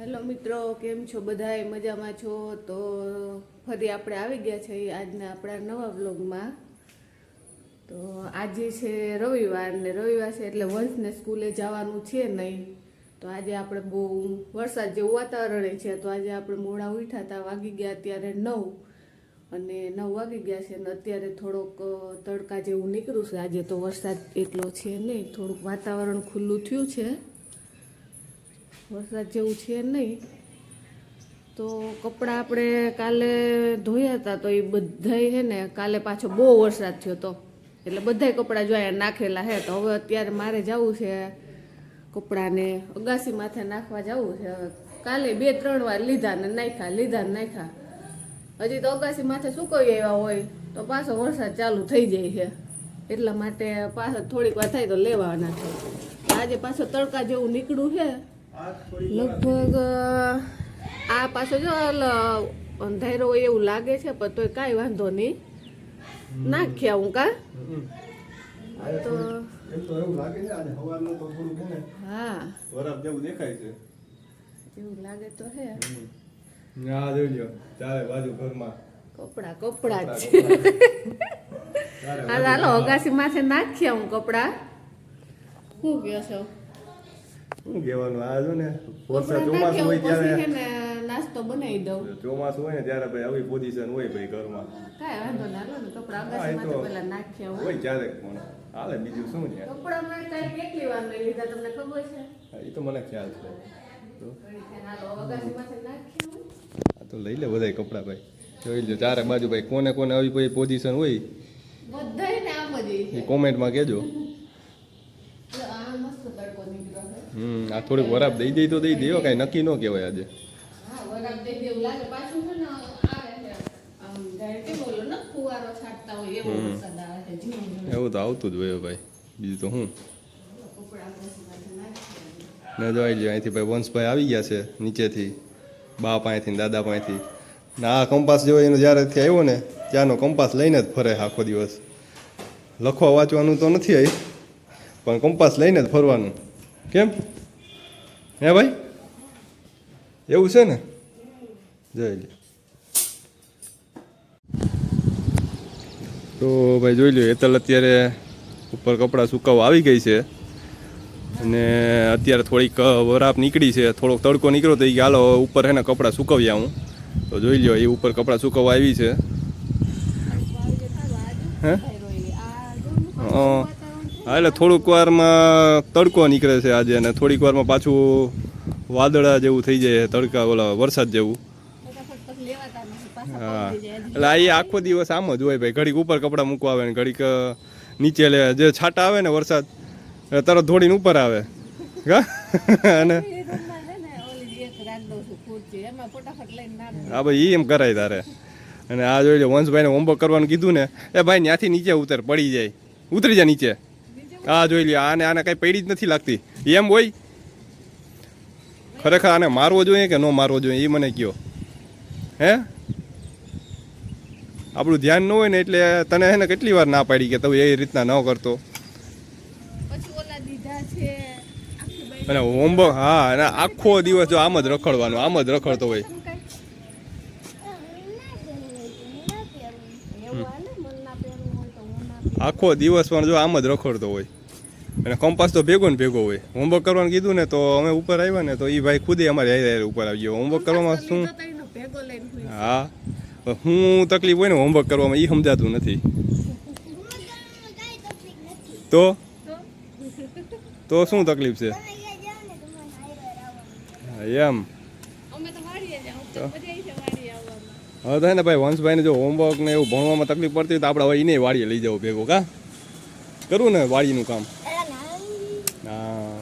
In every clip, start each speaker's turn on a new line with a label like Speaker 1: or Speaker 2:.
Speaker 1: Hello મિત્રો, કેમ છો બધાએ મજામાં છો? તો ફરી આપણે આવી ગયા છે આજના આપણા નવા બ્લોગમાં તો આજે છે રવિવાર ને રવિવાર છે એટલે વંશને સ્કૂલે જવાનું છે નહીં. તો આજે આપણે બહુ વરસાદ જેવું વાતાવરણ છે. તો આજે આપણે મોડા ઉઠ્યા હતા વાગી ગયા અત્યારે નવ. અને નવ વાગી ગયા છે અને અત્યારે થોડોક તડકા જેવું નીકળ્યું છે. આજે તો વરસાદ એટલો છે નહીં. થોડુંક વાતાવરણ ખુલ્લું થયું છે. વરસાદ જેવું છે નહીં. તો કપડાં આપણે કાલે ધોયા હતા તો એ બધાય હે ને કાલે પાછો બહુ વરસાદ થયો તો. એટલે બધાય કપડાં જોયા નાખેલા હે. તો હવે અત્યારે મારે જવું છે કપડાને અગાસી માથે નાખવા જવું છે. કાલે બે, ત્રણ વાર લીધા ને નાખ્યા, લીધા ને નાખ્યા. હજી તો અગાસી માથે સુકવી આવ્યા હોય તો પાછો વરસાદ ચાલુ થઈ જાય છે. એટલા માટે પાછો થોડીક વાર થાય તો લેવાના છે. આજે પાછો તડકા જેવું નીકળ્યું છે. લગભગ આ પાછો જો અંધારો હોય એવું લાગે છે પણ તોય કાંઈ વાંધો નહીં. નાખ્યા હું કા? તો
Speaker 2: એવું લાગે છે ને.
Speaker 1: હા.
Speaker 2: વરાપ જેવું દેખાય છે.
Speaker 1: એવું લાગે તો હે
Speaker 2: બાજુ ઘરમાં.
Speaker 1: કપડા કપડા છે
Speaker 2: ચારે
Speaker 1: હા ચાલો અગાસી માથે નાખ્યા હું કપડા. શું કહો છો?
Speaker 2: શું કહેવાનું? આ જો ને વરસાદ ચોમાસું હોય ત્યારે
Speaker 1: નાસ્તો બનાવી દઉં.
Speaker 2: ચોમાસું હોય ને ત્યારે ભાઈ આવી પોઝિશન હોય ભાઈ ઘરમાં.
Speaker 1: કાંઈ વાંધો ના લો ને કપડા
Speaker 2: હા,
Speaker 1: અગાસી
Speaker 2: એ તો
Speaker 1: પહેલા નાખ્યા
Speaker 2: હોય. ક્યારેક પણ. હાલે બીજું શું છે?
Speaker 1: કપડા મેં કાંઈ કેટલી વાર લઈ લીધા તમને ખબર છે?
Speaker 2: એ તો મને ખ્યાલ છે. આ તો લઈ લે બધાય કપડાં ભાઈ. જોઈ લો ચારે બાજુ ભાઈ કોને કોને આવી પોઝિશન હોય.
Speaker 1: બધાયને આમ જ
Speaker 2: કોમેન્ટમાં કહેજો
Speaker 1: જો આ મસ્ત તડકો નીકળ્યો છે
Speaker 2: હમ આ થોડીક વરાપ દઈ દઈ તો દઈ દેવો કાંઈ નક્કી ન કહેવાય આજે.
Speaker 1: આવે એવો આવે
Speaker 2: તો આવતું જ હોય ભાઈ. બીજું તો હું ન જોઈ લ્યો અહીંથી ભાઈ વંશભાઈ આવી ગયા છે નીચેથી. બા પાસેથી દાદા પાસેથી. ને આ કંપાસ જેવો એનો જ્યારેથી આવ્યો ને ત્યાંનો કંપાસ લઈને જ ફરે આખો દિવસ. લખવા વાંચવાનું તો નથી આવી પણ કંપાસ લઈને જ ફરવાનું. કેમ? હે ભાઈ? એવું છે ને? જોઈ લ્યો. તો ભાઈ જોઈ લ્યો એતલ અત્યારે ઉપર કપડાં સુકાવવા આવી ગઈ છે. અને અત્યારે થોડીક વરાપ નીકળી છે. થોડોક તડકો નીકળ્યો તો એ હાલો ઉપર હે ને કપડાં સુકવી આવું તો જોઈ લ્યો એ ઉપર કપડાં સુકવવા આવી છે. હે? હા, એટલે થોડુંક વારમાં તડકો નીકળે છે આજે અને થોડીક વારમાં પાછું વાદળા જેવું થઈ જાય તડકા ઓલા વરસાદ જેવું. હા, એટલે આ આખો દિવસ આમ જ હોય ભાઈ. ઘડીક ઉપર કપડાં મૂકવા આવે ને ઘડીક નીચે લે, જે છાંટા આવે ને વરસાદ તરત ધોડીને ઉપર આવે. અને હા, ભાઈ એમ કરાય તારે. અને આ જોઈ લો, વંશભાઈને હોમવર્ક કરવાનું કીધું ને, એ ભાઈ ત્યાંથી નીચે ઉતર, પડી જાય. ઉતરી જાય નીચે. આ જોઈ લ્યો આને આને કંઈ પડી જ નથી લાગતી. એમ હોય? ખરેખર આને મારવો જોઈએ કે ન મારવો જોઈએ? એ મને કહો હે? આપણું ધ્યાન ન હોય ને એટલે તને હે ને કેટલી વાર ના પાડી કે તું એ રીતના ન કરતો?
Speaker 1: પછી ઓલા દીધા છે આખી બાઈ
Speaker 2: અને હોમવર્ક હા અને આખો દિવસ જો આમ જ રખડવાનો આમ જ રખડતો હોય. આખો દિવસ પણ જો આમ જ રખડતો હોય. અને કંપાસ તો ભેગો ને ભેગો હોય. હોમવર્ક કરવાનું કીધું ને તો અમે ઉપર આવ્યા ને તો એ ભાઈ ખુદે અમારે હારે હારે ઉપર આવી ગયો. હોમવર્ક કરવામાં શું? હા. હું તકલીફ હોય ને હોમવર્ક કરવામાં એ સમજાતું નથી. તો? તો શું તકલીફ છે? એમ. હવે તો ને ભાઈ વંશભાઈને જો હોમવર્ક ને એવું ભણવામાં તકલીફ પડતી હોય તો આપણે હવે એને વાડીએ લઈ જવું ભેગો કા? કરવું ને વાડીનું કામ હા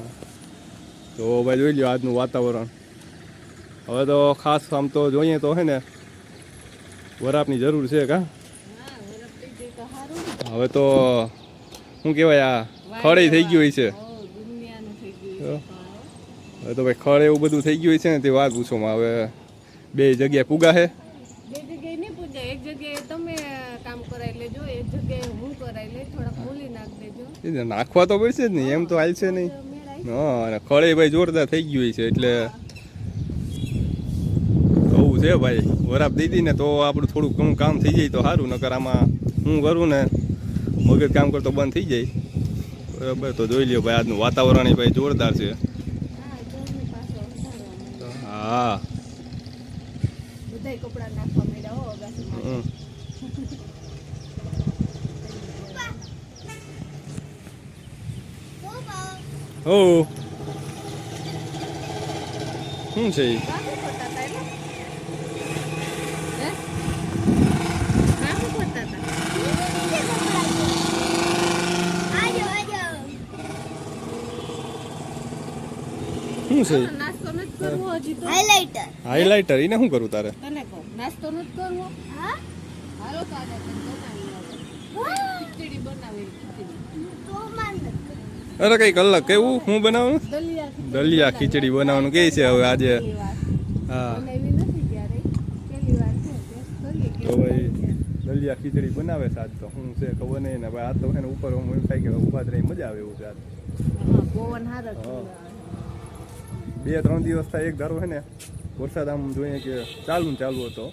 Speaker 2: તો ભાઈ જોઈ લો આજનું વાતાવરણ. હવે તો ખાસ આમ તો જોઈએ તો હે ને વરાપની જરૂર છે કા? હવે તો શું કહેવાય આ ખડે થઈ ગયું હોય છે.
Speaker 1: છે
Speaker 2: હવે તો ભાઈ ખડ એવું બધું થઈ ગયું હોય છે ને તે વાત પૂછોમાં હવે બે જગ્યાએ પૂગા છે.
Speaker 1: બે જગ્યાએ નહીં પૂજાય એક જગ્યાએ તમે કામ કરાવી લેજો એક જગ્યાએ હું કરાવી લે થોડાક મૂલી નાખ દેજો.
Speaker 2: નાખવા તો પડશે જ નહીં એમ તો નહીં
Speaker 1: તો મેળ આવી
Speaker 2: હા અને ખળી ભાઈ જોરદાર થઈ ગયું છે એટલે છે ભાઈ. વરાપ દીધી ને તો આપણું થોડું ઘણું કામ થઈ જાય તો સારું નકર આમાં હું કરું ને મગજ કામ કરતો બંધ થઈ જાય. બરાબર તો જોઈ લ્યો ભાઈ આજનું વાતાવરણ ભાઈ જોરદાર છે. હા.
Speaker 1: હમ કપડાં નાખવા માંડ્યા
Speaker 2: હમ. શું છે? શું છે
Speaker 3: હાઇલાઇટર
Speaker 2: હાઇલાઇટર એને શું કરું તારે?
Speaker 1: તને કહું નાસ્તો નથી કરવો
Speaker 3: હા?
Speaker 1: હાલો તો આજે બનાવી ખીચડી બનાવી ખીચડી.
Speaker 3: તો માન
Speaker 2: અરે કંઈક અલગ. કેવું? હું બનાવવાનું
Speaker 1: દલિયા ખીચડી
Speaker 2: બનાવવાનું કે છે હવે આજે? હા.
Speaker 1: બનાવી
Speaker 2: તો ભાઈ દલિયા ખીચડી બનાવે છે આજ તો. શું છે ખબર નહીં ને, ભાઈ આ તો એને ઉપર હું એમ થાય કે ઊભા રહી મજા આવે એવું છે
Speaker 1: હા
Speaker 2: હા. બે ત્રણ દિવસ થાય એક ધારો છે ને, વરસાદ આમ જોઈએ કે ચાલુ ચાલુ હતો.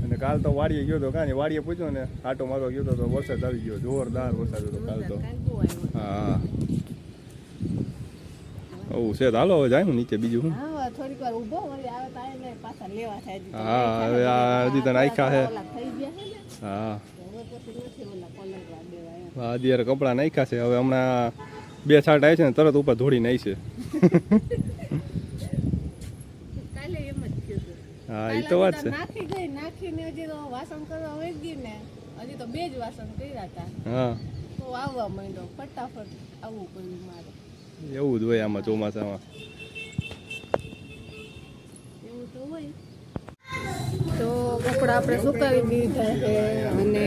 Speaker 2: અને કાલ તો વાડીએ ગયો તો કાંઈ વાડીએ પૂછ્યો ને આટો મારો ગયો તો તો વરસાદ આવી ગયો જોરદાર વરસાદ હતો કાલ તો. હા આવું છે હાલો હવે જાય હું નીચે બીજું હું
Speaker 1: હા, હવે થોડીક વાર ઊભો વળી આવે તો પાછા લેવા થાય
Speaker 2: હા, હવે આ. હજી તો નાખ્યા હે.
Speaker 1: ઓલા થઈ ગયા છે
Speaker 2: હા. હા, અત્યારે કપડાં નાખ્યા છે હવે હમણાં બે છાટ આવી છે ને તરત ઉપર ધોડી નાઈ છે
Speaker 1: હતું.
Speaker 2: હા એ તો વાત છે
Speaker 1: નાખી ગઈ નાખીને હજી તો વાસણ કરવા વહી ને હજી તો બે જ વાસણ કર્યા હતા
Speaker 2: હા.
Speaker 1: તો આવવા માંડ્યો ફટાફટ આવવું પડ્યું મારે.
Speaker 2: એવું જ હોય આમાં ચોમાસામાં.
Speaker 1: એવું તો હોય. તો કપડા આપણે સુકાવી દીધા છે અને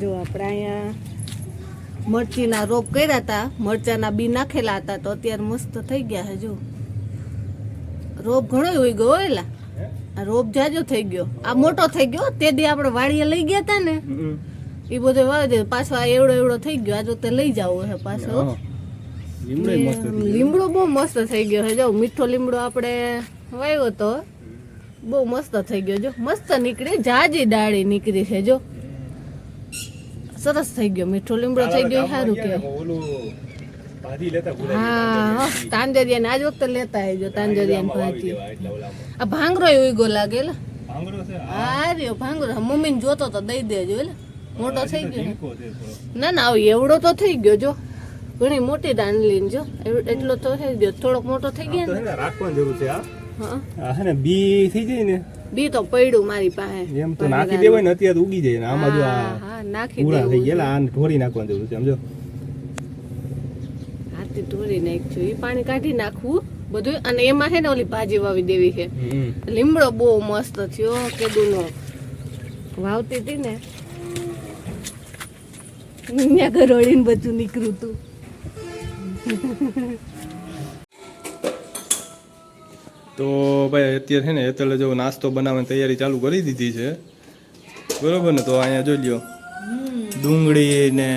Speaker 1: જો આપણે અહીંયા મરચીના રોપ કર્યા હતા મરચાના બી નાખેલા હતા તો અત્યારે મસ્ત થઈ ગયા છે જો. રોપ ઘણો હોય ગયો એલા રોપ જાજો થઈ ગયો. આ મોટો થઈ ગયો. તે દી આપણે વાડીએ લઈ ગયા હતા ને એ બધો વાવે પાછો આ એવડો એવડો થઈ ગયો. આજે તે લઈ જાવો છે પાછો.
Speaker 2: લીમડો
Speaker 1: બહુ મસ્ત થઈ ગયો છે જો મીઠો લીમડો આપણે વાવ્યો તો બહુ મસ્ત થઈ ગયો. જો મસ્ત નીકળી. જાજી ડાળી નીકળી છે. જો સરસ થઈ ગયો. મીઠો લીમડો થઈ ગયો સારું
Speaker 2: કે
Speaker 1: હા તાંજરિયા આજ વખતે લેતા આવજો તાંજરિયા ભાજી આ ભાંગરો ઉગો લાગે લે
Speaker 2: ભાંગરો છે?
Speaker 1: હા. રહ્યો ભાંગરો. મમ્મીને જોતો તો દઈ દેજો એટલે મોટો થઈ ગયો ને. ના એવડો તો થઈ ગયો જો. ઘણી મોટી દાંડલી જો. એટલો તો થઈ ગયો. થોડોક મોટો થઈ ગયો ને.
Speaker 2: ને રાખવાની જરૂર છે
Speaker 1: હા.
Speaker 2: હા. ને બી થઈ જાય ને?
Speaker 1: બી તો પડ્યું મારી પાસે.
Speaker 2: એમ તો નાખી દેવાય ને અત્યારે ઉગી જાય ને. આમાં જો
Speaker 1: હા
Speaker 2: આ
Speaker 1: નાખી
Speaker 2: પૂરા થઈ ગયેલા આને ઢોરી નાખવાની જરૂર છે સમજો?
Speaker 1: હાથી ધોરી નાખ્યું એ પાણી કાઢી નાખવું બધું. અને એમાં છે ને ઓલી ભાજી વાવી દેવી છે. લીમડો બહુ મસ્ત થયો કેદુનો. વાવતી હતી ને ત્યાં ગરોળીને બધું નીકળ્યું હતું
Speaker 2: તો ભાઈ અત્યારે છે ને એટલે જો નાસ્તો બનાવવાની તૈયારી ચાલુ કરી દીધી છે. બરોબર ને? તો અહીંયા જોઈ લ્યો. ડુંગળી ને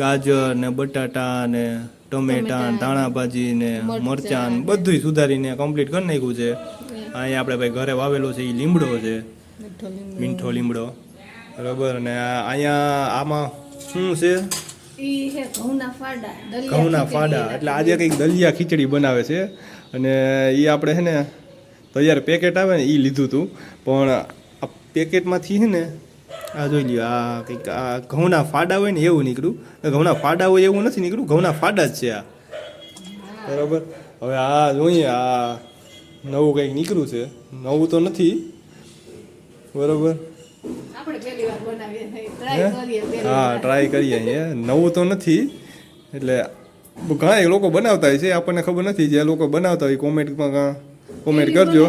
Speaker 2: ગાજર ને બટાટા ને ટમેટા ધાણાભાજી ને મરચાં બધું સુધારીને કમ્પ્લીટ કરી નાખ્યું છે. અહીંયા આપણે ભાઈ ઘરે વાવેલો છે એ લીમડો છે.
Speaker 1: મીઠો લીમડો.
Speaker 2: બરાબર ને અને અહીંયા આમાં શું છે?
Speaker 1: ઘઉંના ફાડા
Speaker 2: એટલે આજે કંઈક દલિયા ખીચડી બનાવે છે. અને એ આપણે છે ને તૈયાર પેકેટ આવે ને એ લીધું હતું પણ આ પેકેટમાંથી છે ને આ જોઈ લ્યો આ કંઈક આ ઘઉંના ફાડા હોય ને એવું નીકળ્યું. ઘઉંના ફાડા હોય એવું નથી નીકળ્યું ઘઉંના ફાડા જ છે આ. બરાબર? હવે આ જોઈએ આ નવું કંઈક નીકળ્યું છે. નવું તો નથી. બરોબર? હા?
Speaker 1: ટ્રાય કરીએ
Speaker 2: અહીંયા. નવું તો નથી એટલે ઘણા લોકો બનાવતા હોય છે આપણને ખબર નથી. જે લોકો બનાવતા હોય કોમેન્ટમાં કોમેન્ટ કરજો.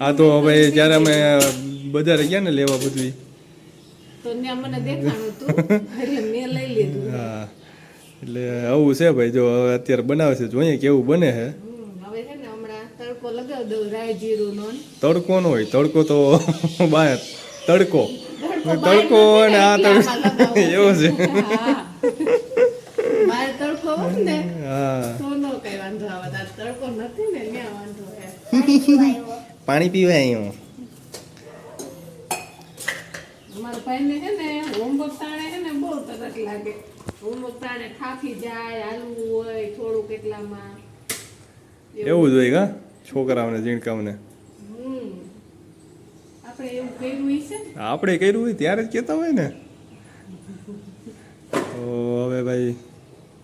Speaker 2: હા. તો હવે જ્યારે અમે બજારે ગયા ને લેવા બધું. હા. એટલે આવું છે ભાઈ જો હવે અત્યારે બનાવે છે જોઈએ કેવું બને છે.
Speaker 1: તડકો નો.
Speaker 2: હોય તડકો તો બહાર તડકો.
Speaker 1: તડકો
Speaker 2: અને આ તડકો એવો છે.
Speaker 1: હા. તડકો નથી ને ત્યાં વાંધો?
Speaker 2: પાણી પીવાય આવ્યો
Speaker 1: અમારા ભાઈને છે ને હોમવર્ક તાણે છે ને બહુ લાગે. હોમવર્ક તાણે થાકી જાય હાલવું હોય થોડું કેટલામાં
Speaker 2: એવું જ હોય કા? છોકરાઓને
Speaker 1: જીણકાઓને આપણે એવું કર્યું
Speaker 2: આપણે કર્યું હોય ત્યારે જ કહેતા હોય ને. તો હવે ભાઈ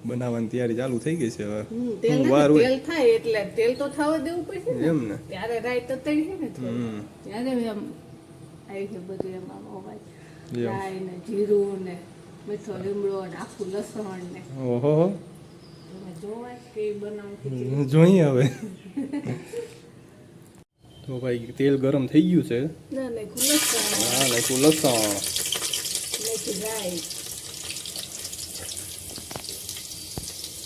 Speaker 2: બનાવવાની તૈયારી ચાલુ થઈ ગઈ છે હવે.
Speaker 1: તેલ તેલ થાય એટલે તેલ તો થવા દેવું પડશે ને.
Speaker 2: એમ ને.
Speaker 1: ત્યારે રાઈ તતડી છે ને
Speaker 2: હમ.
Speaker 1: ત્યારે એમ આવી છે બધું એમાં અવાજ.
Speaker 2: એમ.
Speaker 1: રાઈ ને જીરું ને મીઠો લીમડો ને આખું લસણ ને.
Speaker 2: ઓહો. જોઈએ હવે. તો ભાઈ તેલ ગરમ થઈ ગયું છે.
Speaker 1: ના લસણ.
Speaker 2: હા નાખ્યું લસણ.
Speaker 1: રાઈ હમ. મીઠું પાણી.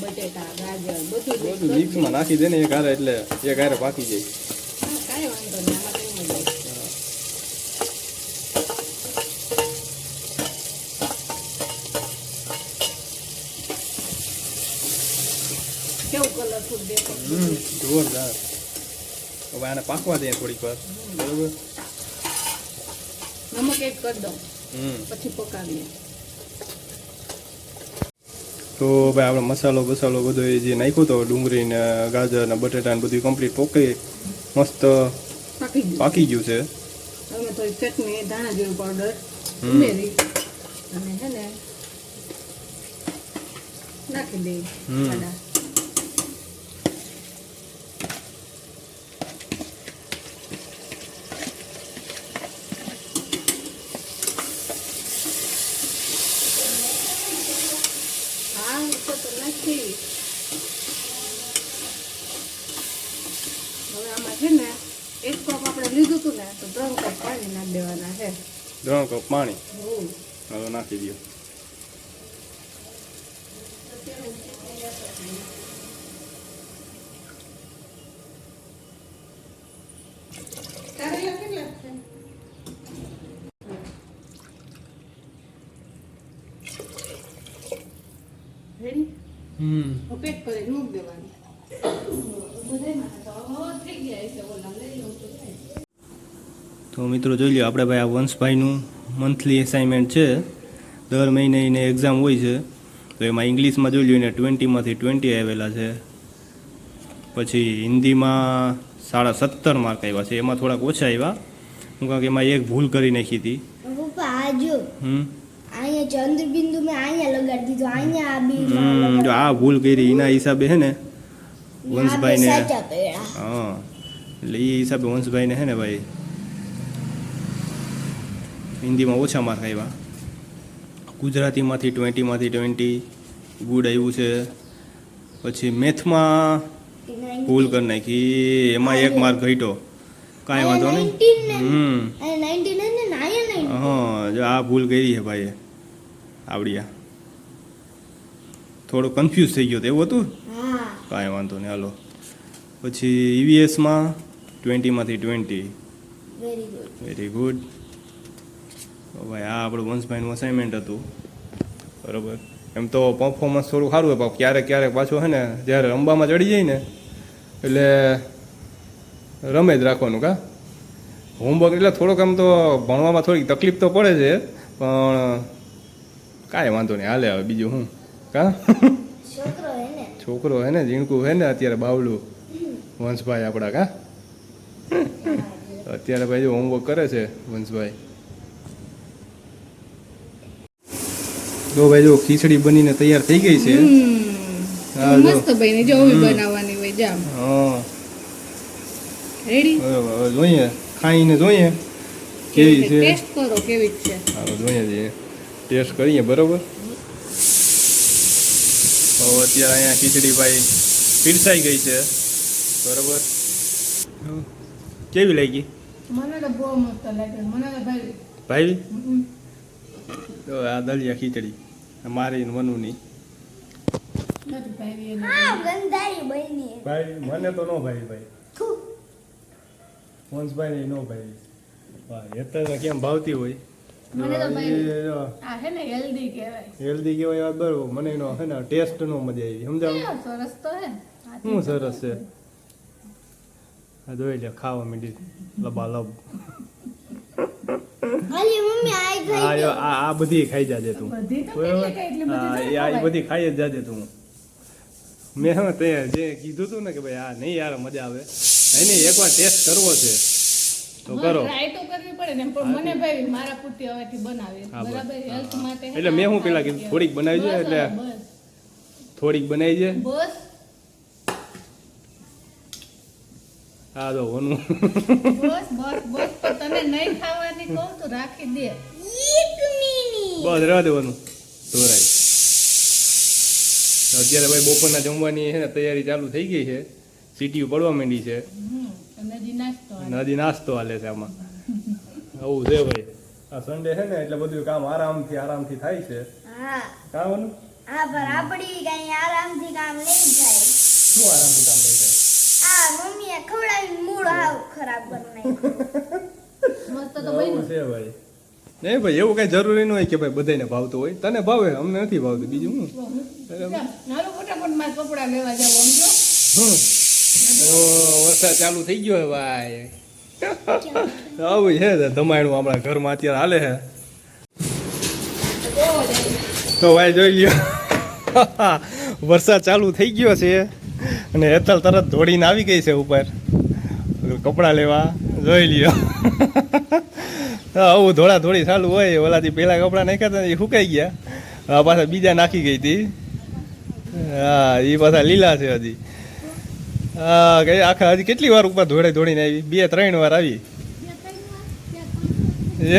Speaker 1: બટેટા ગાજર બધું
Speaker 2: બધું મિક્સમાં નાખી દે ને એક હારે એટલે એક હારે પાકી જાય.
Speaker 1: કાંઈ વાંધો નહીં આમાં કંઈ મજા કેવું કલરફુલ દેખાય
Speaker 2: જોરદાર. હવે આને પાકવા દે થોડીક વાર. બરોબર?
Speaker 1: નમક એડ કરી દઉં. પછી પકાવીએ.
Speaker 2: તો ભાઈ આપણે મસાલો બસાલો બધો એ જે નાખ્યો તો ડુંગળી ને ગાજર ને બટેટા ને બધું કમ્પ્લીટ પોકે મસ્ત
Speaker 1: પાકી ગયું.
Speaker 2: છે.
Speaker 1: અમે થોડી ચટણી ધાણા જીરું પાવડર. ઉમેરી અને હે ને નાખી દઈ
Speaker 2: હમ.
Speaker 1: આડા. હા ઉપર તો નાખી હવે આમાં છે ને એક કપ આપણે લીધું હતું ને તો ત્રણ કપ પાણી નાખી દેવાના છે
Speaker 2: ત્રણ કપ પાણી. હવે નાખી દો? હમ
Speaker 1: મૂકી. તો
Speaker 2: મિત્રો જોઈ લો આપણે ભાઈ આ વંશભાઈનું મંથલી એસાઇનમેન્ટ છે. દર મહિને એને એક્ઝામ હોય છે. તો એમાં ઇંગ્લિશમાં જોઈ લો એને ટ્વેન્ટીમાંથી ટ્વેન્ટી આવેલા છે. પછી હિન્દીમાં સાડા સત્તર માર્ક આવ્યા છે. એમાં થોડાક ઓછા આવ્યા હું કારણ કે એમાં એક ભૂલ કરી નાખી હતી.
Speaker 3: ચંદ્રબિંદુ મેં અહીંયા લગાડી દીધું. અહીંયા આ
Speaker 2: જો આ ભૂલ કરી એના હિસાબે છે ને વંશભાઈને હા. એટલે એ હિસાબે વંશભાઈને હે ને ભાઈ હિન્દીમાં ઓછા માર્ક આવ્યા ગુજરાતીમાંથી ટ્વેન્ટીમાંથી ટ્વેન્ટી ગુડ આવ્યું છે. પછી મેથમાં ભૂલ કરી નાખી. એમાં એક માર્ક ઘટ્યો. કાંઈ વાંધો નહીં? હા જો આ ભૂલ કરી છે ભાઈએ. આવડ્યા થોડો કન્ફ્યુઝ થઈ ગયો એવું હતું? કાંઈ વાંધો નહીં હાલો. પછી ઈવીએસમાં ટ્વેન્ટીમાંથી twenty.
Speaker 3: Very good
Speaker 2: very good ભાઈ આ આપણું વંશભાઈનું અસાઇનમેન્ટ હતું. બરોબર? એમ તો પરફોર્મન્સ થોડું સારું હોય પણ ક્યારેક ક્યારેક પાછું છે ને જ્યારે રમવામાં ચડી જાય ને એટલે રમે જ રાખવાનું કા? હોમવર્ક એટલે થોડોક આમ તો ભણવામાં થોડીક તકલીફ તો પડે છે પણ કાંઈ વાંધો નહીં હાલે હવે બીજું હું કા?
Speaker 3: છોકરો હે ને.
Speaker 2: છોકરો હે ને ઝીણકું હે ને અત્યારે બાવલું. વંશભાઈ આપણા કા? અત્યારે ભાઈ જો હોમવર્ક કરે છે વંશભાઈ. જો ભાઈ જો ખીચડી બનીને તૈયાર થઈ ગઈ છે. હા.
Speaker 1: મસ્ત બની જો આવી બનાવવાની હોય જામ.
Speaker 2: હા.
Speaker 1: રેડી
Speaker 2: બરોબર જોઈએ. ખાઈને જોઈએ. કેવી છે?
Speaker 1: ટેસ્ટ કરો કેવી છે?
Speaker 2: હાલો જોઈએ ટેસ્ટ કરીએ બરોબર? તો અત્યારે અહીંયા ખીચડી ભાઈ પીરસાઈ ગઈ છે. બરોબર? કેવી લાગી?
Speaker 1: મને તો બહુ મસ્ત લાગે. મને તો ભાઈ
Speaker 2: ભાઈ? તો આ દલિયા ખીચડી. મારી ને મનુની.
Speaker 1: ભાઈ એને
Speaker 3: હા ગંધારી બની.
Speaker 2: ભાઈ મને તો નો ભાઈ ભાઈ. વંશભાઈ ને નો ભાઈ. એ તો કેમ ભાવતી હોય?
Speaker 1: મને તો ભાઈ આ હે ને હેલ્ધી કહેવાય.
Speaker 2: હેલ્ધી વાત બરોબર. મને એનો હે ને ટેસ્ટ નો મજા આવી સમજાવ?
Speaker 1: કેવો સરસ તો હે
Speaker 2: શું સરસ છે? આ જોઈ લે ખાવા મીડી. લબા લબ
Speaker 3: હાલી મમ્મી આ
Speaker 2: આ આ આ બધી ખાઈ જાજે તું. આ બધી ખાઈ જ જાજે તું. મેં હા તે જે કીધું તું ને કે ભાઈ આ નહીં યાર મજા આવે. નહીં નહીં એકવાર ટેસ્ટ કરવો છે. તો કરો.
Speaker 1: try તો કરવી પડે ને પણ મને ભાઈ મારા પૂરતી હવેથી બનાવે.
Speaker 2: હા, બસ.
Speaker 1: બરાબર? હેલ્થ માટે હે.
Speaker 2: એટલે મેં
Speaker 1: હું
Speaker 2: શું પેલા કીધું, થોડીક બનાવી. એટલે- થોડીક બનાવી છે
Speaker 1: બસ.
Speaker 2: આ તો ઓનું
Speaker 1: બસ બસ બસ પણ તને નહીં ખાવાની કહું તો રાખી દે.
Speaker 3: એક મિનિટ.
Speaker 2: બસ રહેવા દેવાનું ધોરાય. અત્યારે ભાઈ બપોરના જમવાની છે ને તૈયારી ચાલુ થઈ ગઈ છે. સીટીયું પડવા માંડી છે. નદી નાસ્તો હાલે. છે આમાં. આવું છે ભાઈ. આ સન્ડે છે ને એટલે બધું કામ આરામથી આરામથી થાય છે.
Speaker 3: હા.
Speaker 2: કામનું
Speaker 3: હા પણ આપડી કઈ આરામથી કામ નહીં થાય.
Speaker 2: શું આરામથી કામ લઈ જાય
Speaker 3: આ મમ્મીએ ખવડાવીને મૂડ હાવ ખરાબ કરી
Speaker 1: મસ્ત તો બન્યું.
Speaker 2: છે ભાઈ. નહીં ભાઈ એવું કઈ જરૂરી ન હોય કે ભાઈ બધાને ભાવતું હોય. તને ભાવે? અમને નથી ભાવતું. બીજું હું?
Speaker 1: કપડા લેવા
Speaker 2: વરસાદ ચાલુ થઈ ગયો હે ભાઈ. આવું છે ને ધમાયણું આપણા ઘરમાં અત્યારે હાલે છે તો ભાઈ જોઈ ગયો વરસાદ ચાલુ થઈ ગયો છે. અને હેતલ તરત દોડીને આવી ગઈ છે ઉપર. કપડાં લેવા, જોઈ લ્યો. આવું ધોળા ધોળી ચાલુ હોય ઓલાથી પહેલાં કપડાં નાખ્યા હતા એ સુકાઈ ગયા. પાછા બીજા નાખી ગઈ હતી. હા, એ પાછા લીલા છે હજી. હા કઈ આખા હજી કેટલી વાર ઉપર ધોળે ધોડીને આવી? બે, ત્રણ વાર આવી.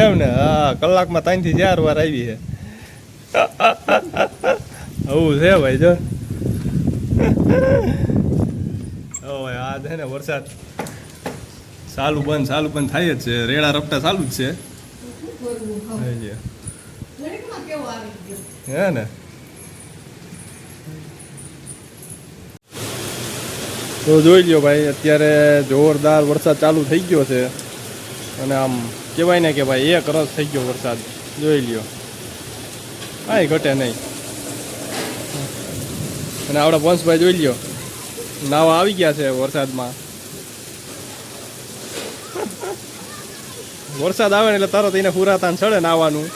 Speaker 2: એમ ને? હા, કલાકમાં ત્રણથી ચાર વાર આવી છે. આવું છે ભાઈ, જો. હવે આ ને વરસાદ. ચાલુ બંધ ચાલુ બંધ થાય જ છે. રેડા રપટા ચાલુ જ છે. હે ને. તો જોઈ લ્યો ભાઈ અત્યારે જોરદાર વરસાદ ચાલુ થઈ ગયો છે. અને આમ કહેવાય ને કે ભાઈ એક રસ થઈ ગયો વરસાદ. જોઈ લ્યો. કાંઈ ઘટે નહીં. અને આપણા વંશભાઈ જોઈ લ્યો. નાવા આવી ગયા છે વરસાદમાં. વરસાદ આવે ને એટલે તરત એને પુરાતાન ચડે નાવાનું.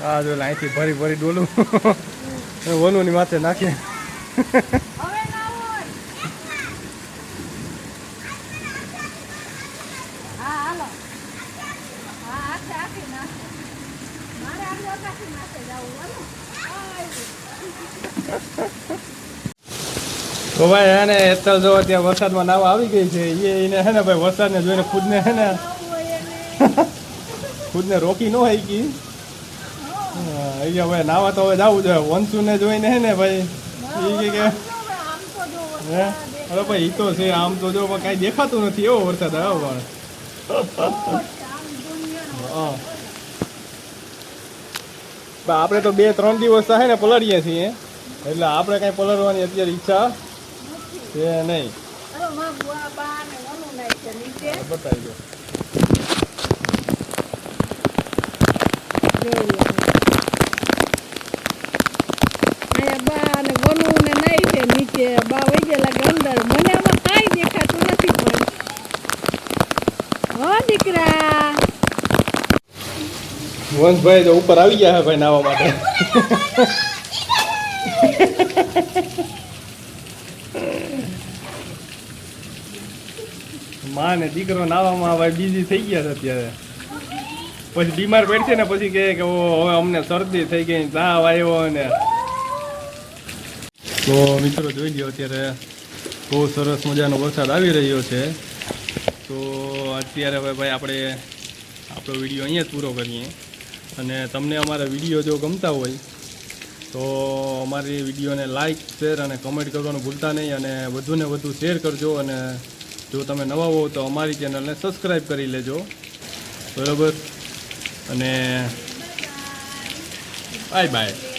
Speaker 2: હા જો અહીંથી ભરી ભરી ડોલું. વનુની માથે નાખીએ
Speaker 3: હવે ના હોય હા હાલો. હા આખે આખી નાખો. મારે આખી આખી નાખે જવું હાલો.
Speaker 2: તો ભાઈ એને એતલ જો ત્યાં વરસાદમાં નાવા આવી ગઈ છે એ એને હે ને ભાઈ વરસાદને જોઈને ખુદને હે ને ખુદને રોકી ન હોય કી અહીંયા ભાઈ નાવા તો હવે જવું જોઈએ વંશુને જોઈને હે ને ભાઈ એ કે હે? અરે ભાઈ એ તો છે આમ તો જો કાંઈ દેખાતું નથી એવો વરસાદ આવ્યો પણ. આપણે તો બે ત્રણ દિવસ થાય ને પલળીએ છીએ. એટલે આપણે કઈ પલળવાની અત્યારે ઈચ્છા છે નહીં. બતાવી દો.
Speaker 1: નીચે. બા વહી ગયેલા અંદર મને આમાં કાંઈ દેખાતું નથી પણ હો દીકરા.
Speaker 2: વંશભાઈ તો ઉપર આવી ગયા ભાઈ નાવા માટે. માં ને દીકરો નાવામાં ભાઈ બીજી થઈ ગયા છે અત્યારે. પછી બીમાર પડશે ને પછી કહે કે ઓ હવે અમને શરદી થઈ ગઈ, તાવ આવ્યો ને. તો મિત્રો જોઈ લો અત્યારે બહુ સરસ મજાનો વરસાદ આવી રહ્યો છે. તો અત્યારે હવે ભાઈ આપણે આપણો વીડિયો અહીંયા પૂરો કરીએ. અને તમને અમારા વીડિયો જો ગમતા હોય, તો અમારી વિડીયોને લાઇક શેર અને કમેન્ટ કરવાનું ભૂલતા નહીં અને વધુને વધુ શેર કરજો અને જો તમે નવા હો તો અમારી ચેનલને સબસ્ક્રાઈબ કરી લેજો. બરાબર? અને બાય બાય